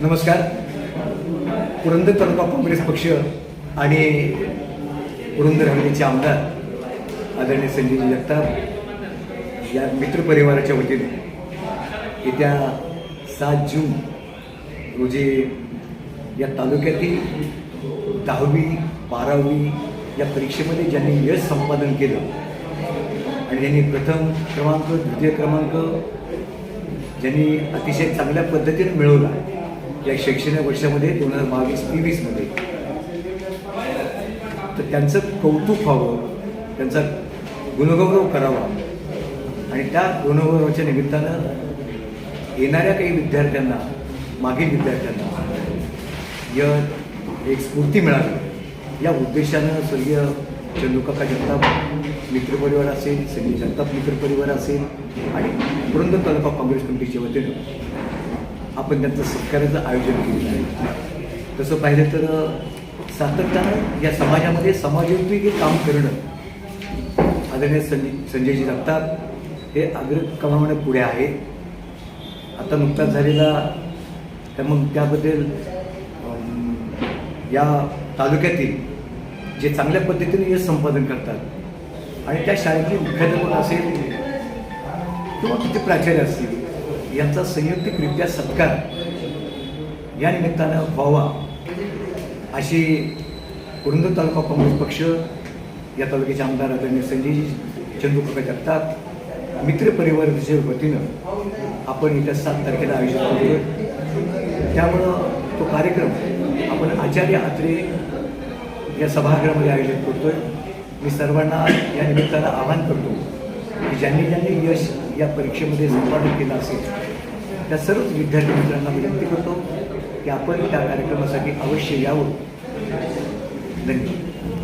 नमस्कार. पुरंदर तालुका काँग्रेस पक्ष आणि पुरंदर हवेलीचे आमदार आदरणीय संजय जगताप या मित्रपरिवाराच्या वतीने येत्या सात जून रोजी या तालुक्यातील दहावी बारावी या परीक्षेमध्ये ज्यांनी यश संपादन केलं आणि ज्यांनी प्रथम क्रमांक द्वितीय क्रमांक ज्यांनी अतिशय चांगल्या पद्धतीने मिळवला या शैक्षणिक वर्षामध्ये दोन हजार बावीस तेवीसमध्ये तर त्यांचं कौतुक व्हावं त्यांचा गुणगौरव करावा. आणि त्या गुणगौरवाच्या निमित्तानं येणाऱ्या काही विद्यार्थ्यांना मागील विद्यार्थ्यांना य एक स्फूर्ती मिळावी. या उद्देशानं स्वर्गीय चंदूकाका जगताप मित्रपरिवार असेल संजय जगताप मित्रपरिवार असेल आणि पुरंदर तालुका काँग्रेस कमिटीच्या वतीनं आपण त्यांचं सत्काराचं आयोजन केलेलं आहे. तसं पाहिलं तर सातत्यानं या समाजामध्ये समाजोपयोगी काम करणं आदरणीय संजय संजयजी जगताप हे अग्रक्रमाने पुढे आहे. आता नुकताच झालेला तर मग त्याबद्दल या तालुक्यातील जे चांगल्या पद्धतीने यश संपादन करतात आणि त्या शाळेतील मुख्याध्यापक असेल किंवा तिथे प्राचार्य असतील यांचा संयुक्तिकरित्या सत्कार या निमित्तानं व्हावा अशी कुरुंद तालुका काँग्रेस पक्ष या तालुक्याचे आमदार आदरणीय संजयजी चंद्रकाका जगताप मित्र परिवाराच्या वतीनं आपण येत्या सात तारखेला आयोजित करतोय. त्यामुळं तो कार्यक्रम आपण आचार्य आत्रे या सभागृहामध्ये आयोजित करतोय. मी सर्वांना या निमित्तानं आवाहन करतो की ज्यांनी ज्यांनी यश या परीक्षेमध्ये संपादन केलं असेल. त्या सर्वच विद्यार्थी मित्रांना विनंती करतो की आपण त्या कार्यक्रमासाठी अवश्य यावं. धन्यवाद.